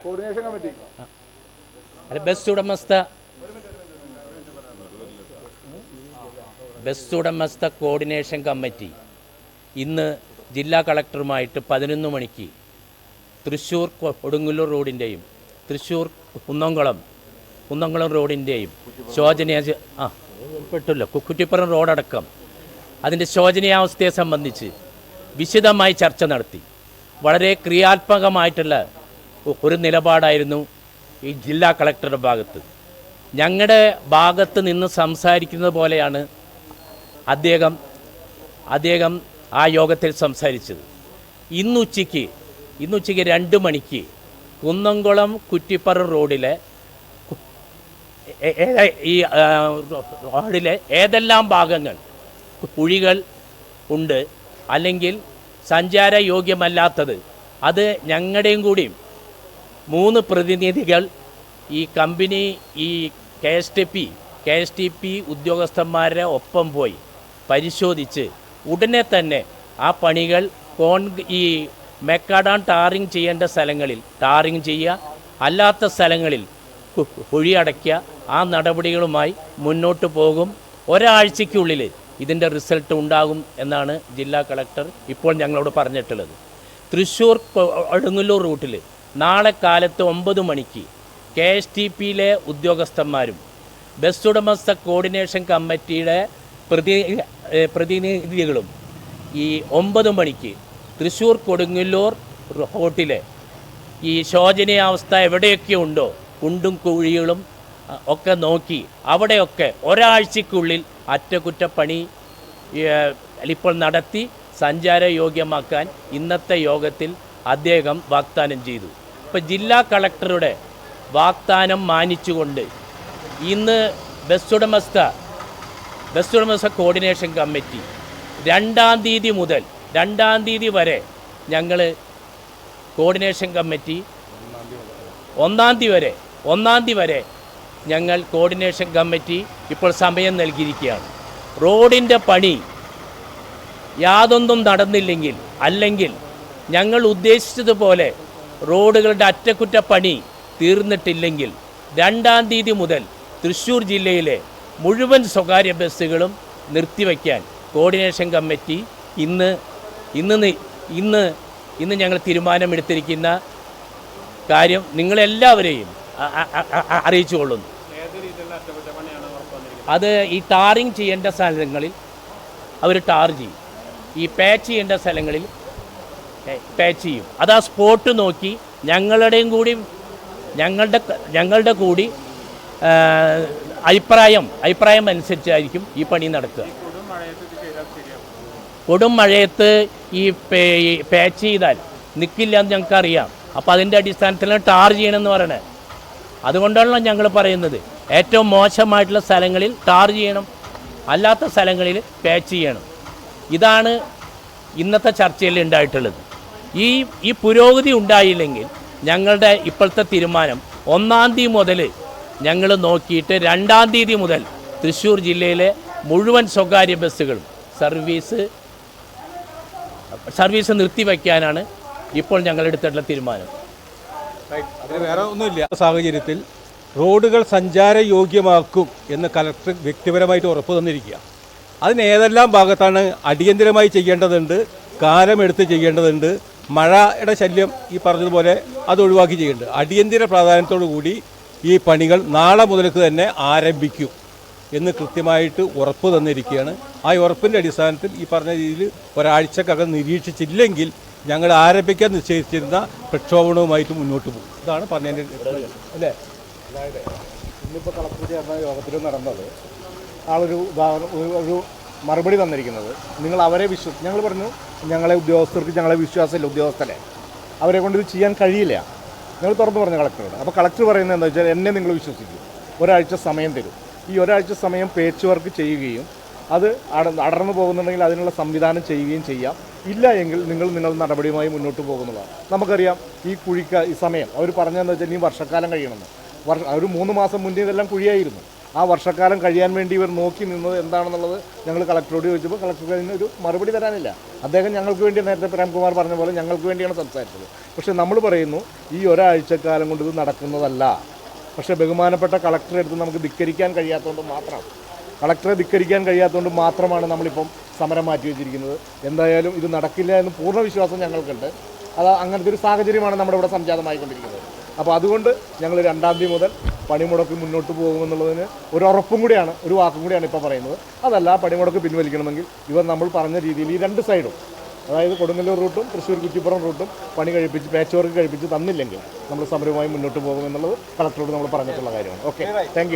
Coordination committee അല്ല bus ഉടമസ്ഥ. Bus ഉടമസ്ഥ കോർഡിനേഷൻ കമ്മിറ്റി ഇന്ന് ജില്ലാ കളക്ടറുമായിട്ട് പതിനൊന്ന് മണിക്ക് തൃശ്ശൂർ കൊടുങ്ങല്ലൂർ റോഡിന്റെയും തൃശ്ശൂർ കുന്നംകുളം കുന്നംകുളം റോഡിന്റെയും ശോചനീയ ആ പെട്ടല്ലോ കുക്കുറ്റിപ്പുറം റോഡടക്കം. അതിന്റെ ശോചനീയാവസ്ഥയെ സംബന്ധിച്ച് വിശദമായി ചർച്ച നടത്തി. വളരെ ക്രിയാത്മകമായിട്ടുള്ള ഒരു നിലപാടായിരുന്നു ഈ ജില്ലാ കളക്ടറുടെ ഭാഗത്ത്. ഞങ്ങളുടെ ഭാഗത്ത് നിന്ന് സംസാരിക്കുന്നത് പോലെയാണ് അദ്ദേഹം അദ്ദേഹം ആ യോഗത്തിൽ സംസാരിച്ചത്. ഇന്നുച്ചയ്ക്ക് ഇന്നുച്ചയ്ക്ക് രണ്ട് മണിക്ക് കുന്നംകുളം കുറ്റിപ്പറ റോഡിലെ ഈ റോഡിലെ ഏതെല്ലാം ഭാഗങ്ങൾ കുഴികൾ ഉണ്ട് അല്ലെങ്കിൽ സഞ്ചാര സഞ്ചാരയോഗ്യമല്ലാത്തത് അത് ഞങ്ങളുടെയും കൂടിയും മൂന്ന് പ്രതിനിധികൾ ഈ കമ്പനി ഈ K S T P K S T P ഉദ്യോഗസ്ഥന്മാരുടെ ഒപ്പം പോയി പരിശോധിച്ച് ഉടനെ തന്നെ ആ പണികൾ കോൺ ഈ മെക്കാഡാൻ ടാറിങ് ചെയ്യേണ്ട സ്ഥലങ്ങളിൽ ടാറിങ് ചെയ്യുക അല്ലാത്ത സ്ഥലങ്ങളിൽ കുഴിയടയ്ക്കുക ആ നടപടികളുമായി മുന്നോട്ട് പോകും. ഒരാഴ്ചയ്ക്കുള്ളിൽ ഇതിന്റെ റിസൾട്ട് ഉണ്ടാകും എന്നാണ് ജില്ലാ കളക്ടർ ഇപ്പോൾ ഞങ്ങളോട് പറഞ്ഞിട്ടുള്ളത്. തൃശ്ശൂർ അടുങ്ങല്ലൂർ റൂട്ടിൽ നാളെ കാലത്ത് ഒമ്പത് മണിക്ക് കെ എസ് ടി പിയിലെ ഉദ്യോഗസ്ഥന്മാരും ബസ് ഉടമസ്ഥ കോർഡിനേഷൻ കമ്മിറ്റിയുടെ പ്രതി പ്രതിനിധികളും ഈ ഒമ്പത് മണിക്ക് തൃശ്ശൂർ കൊടുങ്ങല്ലൂർ റോട്ടിലെ ഈ ശോചനീയാവസ്ഥ എവിടെയൊക്കെ ഉണ്ടോ കുണ്ടും കുഴികളും ഒക്കെ നോക്കി അവിടെയൊക്കെ ഒരാഴ്ചക്കുള്ളിൽ അറ്റകുറ്റപ്പണി ഇപ്പോൾ നടത്തി സഞ്ചാരയോഗ്യമാക്കാൻ ഇന്നത്തെ യോഗത്തിൽ അദ്ദേഹം വാഗ്ദാനം ചെയ്തു. ഇപ്പം ജില്ലാ കളക്ടറുടെ വാഗ്ദാനം മാനിച്ചുകൊണ്ട് ഇന്ന് ബസ് ഉടമസ്ഥ ബസ് ഉടമസ്ഥ കോർഡിനേഷൻ കമ്മിറ്റി രണ്ടാം തീയതി മുതൽ രണ്ടാം തീയതി വരെ ഞങ്ങൾ കോർഡിനേഷൻ കമ്മിറ്റി ഒന്നാം തീയതി വരെ ഒന്നാം തീയതി വരെ ഞങ്ങൾ കോർഡിനേഷൻ കമ്മിറ്റി ഇപ്പോൾ സമയം നൽകിയിരിക്കുകയാണ്. റോഡിന്റെ പണി യാതൊന്നും നടന്നില്ലെങ്കിൽ അല്ലെങ്കിൽ ഞങ്ങൾ ഉദ്ദേശിച്ചതുപോലെ റോഡുകളുടെ അറ്റകുറ്റപ്പണി തീർന്നിട്ടില്ലെങ്കിൽ രണ്ടാം തീയതി മുതൽ തൃശ്ശൂർ ജില്ലയിലെ മുഴുവൻ സ്വകാര്യ ബസ്സുകളും നിർത്തിവയ്ക്കാൻ കോർഡിനേഷൻ കമ്മിറ്റി ഇന്ന് ഇന്ന് ഇന്ന് ഇന്ന് ഞങ്ങൾ തീരുമാനമെടുത്തിരിക്കുന്ന കാര്യം നിങ്ങളെല്ലാവരെയും അറിയിച്ചു കൊള്ളുന്നു അത് ഈ ടാറിങ് ചെയ്യേണ്ട സ്ഥലങ്ങളിൽ അവർ ടാർ ചെയ്യും. ഈ പാച്ച് ചെയ്യേണ്ട സ്ഥലങ്ങളിൽ പാച്ച് ചെയ്യും. അത് ആ സ്പോട്ട് നോക്കി ഞങ്ങളുടെയും കൂടി ഞങ്ങളുടെ ഞങ്ങളുടെ കൂടി അഭിപ്രായം അഭിപ്രായം അനുസരിച്ചായിരിക്കും ഈ പണി നടക്കുക. കൊടും മഴയത്ത് ഈ പാച്ച് ചെയ്താൽ നിൽക്കില്ല എന്ന് ഞങ്ങൾക്കറിയാം. അപ്പോൾ അതിന്റെ അടിസ്ഥാനത്തിലാണ് ടാർ ചെയ്യണമെന്ന് പറയണത് അതുകൊണ്ടാണല്ലോ ഞങ്ങൾ പറയുന്നത്. ഏറ്റവും മോശമായിട്ടുള്ള സ്ഥലങ്ങളിൽ ടാർ ചെയ്യണം. അല്ലാത്ത സ്ഥലങ്ങളിൽ പാച്ച് ചെയ്യണം. ഇതാണ് ഇന്നത്തെ ചർച്ചയിൽ ഉണ്ടായിട്ടുള്ളത്. ഈ ഈ പുരോഗതി ഉണ്ടായില്ലെങ്കിൽ ഞങ്ങളുടെ ഇപ്പോഴത്തെ തീരുമാനം ഒന്നാം തീയതി മുതൽ ഞങ്ങൾ നോക്കിയിട്ട് രണ്ടാം തീയതി മുതൽ തൃശ്ശൂർ ജില്ലയിലെ മുഴുവൻ സ്വകാര്യ ബസ്സുകളും സർവീസ് സർവീസ് നിർത്തിവെക്കാനാണ് ഇപ്പോൾ ഞങ്ങൾ എടുത്തിട്ടുള്ള തീരുമാനം. വേറെ ഒന്നുമില്ല. സാഹചര്യത്തിൽ റോഡുകൾ സഞ്ചാരയോഗ്യമാക്കും എന്ന് കലക്ടർ വ്യക്തിപരമായിട്ട് ഉറപ്പ് തന്നിരിക്കുക. അതിന് ഏതെല്ലാം ഭാഗത്താണ് അടിയന്തിരമായി ചെയ്യേണ്ടതുണ്ട് കാലമെടുത്ത് ചെയ്യേണ്ടതുണ്ട് മഴയുടെ ശല്യം ഈ പറഞ്ഞതുപോലെ അത് ഒഴിവാക്കി ചെയ്യുന്നുണ്ട്. അടിയന്തിര പ്രാധാന്യത്തോടു കൂടി ഈ പണികൾ നാളെ മുതൽക്ക് തന്നെ ആരംഭിക്കും എന്ന് കൃത്യമായിട്ട് ഉറപ്പ് തന്നിരിക്കുകയാണ്. ആ ഉറപ്പിന്റെ അടിസ്ഥാനത്തിൽ ഈ പറഞ്ഞ രീതിയിൽ ഒരാഴ്ചക്കകം നിരീക്ഷിച്ചില്ലെങ്കിൽ ഞങ്ങൾ ആരംഭിക്കാൻ നിശ്ചയിച്ചിരുന്ന പ്രക്ഷോഭണവുമായിട്ട് മുന്നോട്ട് പോകും. ഇതാണ് പറഞ്ഞതിന്റെ അല്ലേ? ഇന്നിപ്പോൾ കളക്ടർ ചേർന്ന യോഗത്തിൽ നടന്നത്. ആളൊരു ഉദാഹരണം ഒരു മറുപടി തന്നിരിക്കുന്നത്. നിങ്ങൾ അവരെ വിശ്വസ് ഞങ്ങൾ പറഞ്ഞു ഞങ്ങളെ ഉദ്യോഗസ്ഥർക്ക് ഞങ്ങളെ വിശ്വാസമില്ല ഉദ്യോഗസ്ഥരെ. അവരെ കൊണ്ട് ഇത് ചെയ്യാൻ കഴിയില്ല. ഞങ്ങൾ തുറന്നു പറഞ്ഞു കളക്ടറോട്. അപ്പോൾ കളക്ടർ പറയുന്നത് എന്താ വെച്ചാൽ എന്നെ നിങ്ങൾ വിശ്വസിക്കും. ഒരാഴ്ച സമയം തരും. ഈ ഒരാഴ്ച സമയം പേച്ച് വർക്ക് ചെയ്യുകയും അത് അട അടർന്നു പോകുന്നുണ്ടെങ്കിൽ അതിനുള്ള സംവിധാനം ചെയ്യുകയും ചെയ്യാം. ഇല്ല എങ്കിൽ നിങ്ങൾ നിങ്ങൾ നടപടിയുമായി മുന്നോട്ട് പോകുന്നതാണ്. നമുക്കറിയാം ഈ കുഴിക്ക ഈ സമയം. അവർ പറഞ്ഞതെന്ന് വെച്ചാൽ ഇനി വർഷക്കാലം കഴിയണമെന്ന്. വർഷ ഒരു മൂന്ന് മാസം മുന്നേ ഇതെല്ലാം കുഴിയായിരുന്നു. ആ വർഷക്കാലം കഴിയാൻ വേണ്ടി ഇവർ നോക്കി നിന്നത് എന്താണെന്നുള്ളത് ഞങ്ങൾ കളക്ടറോട് ചോദിച്ചപ്പോൾ കളക്ടർ അതിന് ഒരു മറുപടി തരാനില്ല. അദ്ദേഹം ഞങ്ങൾക്ക് വേണ്ടി നേരത്തെ പ്രേംകുമാർ പറഞ്ഞ പോലെ ഞങ്ങൾക്ക് വേണ്ടിയാണ് സംസാരിച്ചത്. പക്ഷേ നമ്മൾ പറയുന്നു ഈ ഒരാഴ്ചക്കാലം കൊണ്ട് ഇത് നടക്കുന്നതല്ല. പക്ഷേ ബഹുമാനപ്പെട്ട കളക്ടറെ അടുത്ത് നമുക്ക് ധിക്കരിക്കാൻ കഴിയാത്തതുകൊണ്ട് മാത്രം. കളക്ടറെ ധിക്കരിക്കാൻ കഴിയാത്തതുകൊണ്ട് മാത്രമാണ് നമ്മളിപ്പം സമരം മാറ്റി വെച്ചിരിക്കുന്നത്. എന്തായാലും ഇത് നടക്കില്ല എന്ന് പൂർണ വിശ്വാസം ഞങ്ങൾക്കുണ്ട്. അത് അങ്ങനത്തെ ഒരു സാഹചര്യമാണ് നമ്മുടെ ഇവിടെ സംജാതമായിക്കൊണ്ടിരിക്കുന്നത്. അപ്പോൾ അതുകൊണ്ട് ഞങ്ങൾ രണ്ടാം തീയതി മുതൽ പണിമുടക്ക് മുന്നോട്ട് പോകുമെന്നുള്ളതിന് ഒരു ഉറപ്പും കൂടിയാണ് ഒരു വാക്കും കൂടിയാണ് ഇപ്പോൾ പറയുന്നത്. അതല്ല പണിമുടക്ക് പിൻവലിക്കണമെങ്കിൽ ഇവർ നമ്മൾ പറഞ്ഞ രീതിയിൽ ഈ രണ്ട് സൈഡും അതായത് കൊടുങ്ങല്ലൂർ റൂട്ടും തൃശ്ശൂർ കുറ്റിപ്പുറം റൂട്ടും പണി കഴിപ്പിച്ച് പാച്ച് വർക്ക് കഴിപ്പിച്ച് തന്നില്ലെങ്കിൽ നമ്മൾ സമരവുമായി മുന്നോട്ട് പോകുമെന്നുള്ളത് കളക്ടറോട് നമ്മൾ പറഞ്ഞിട്ടുള്ള കാര്യമാണ്. Okay thank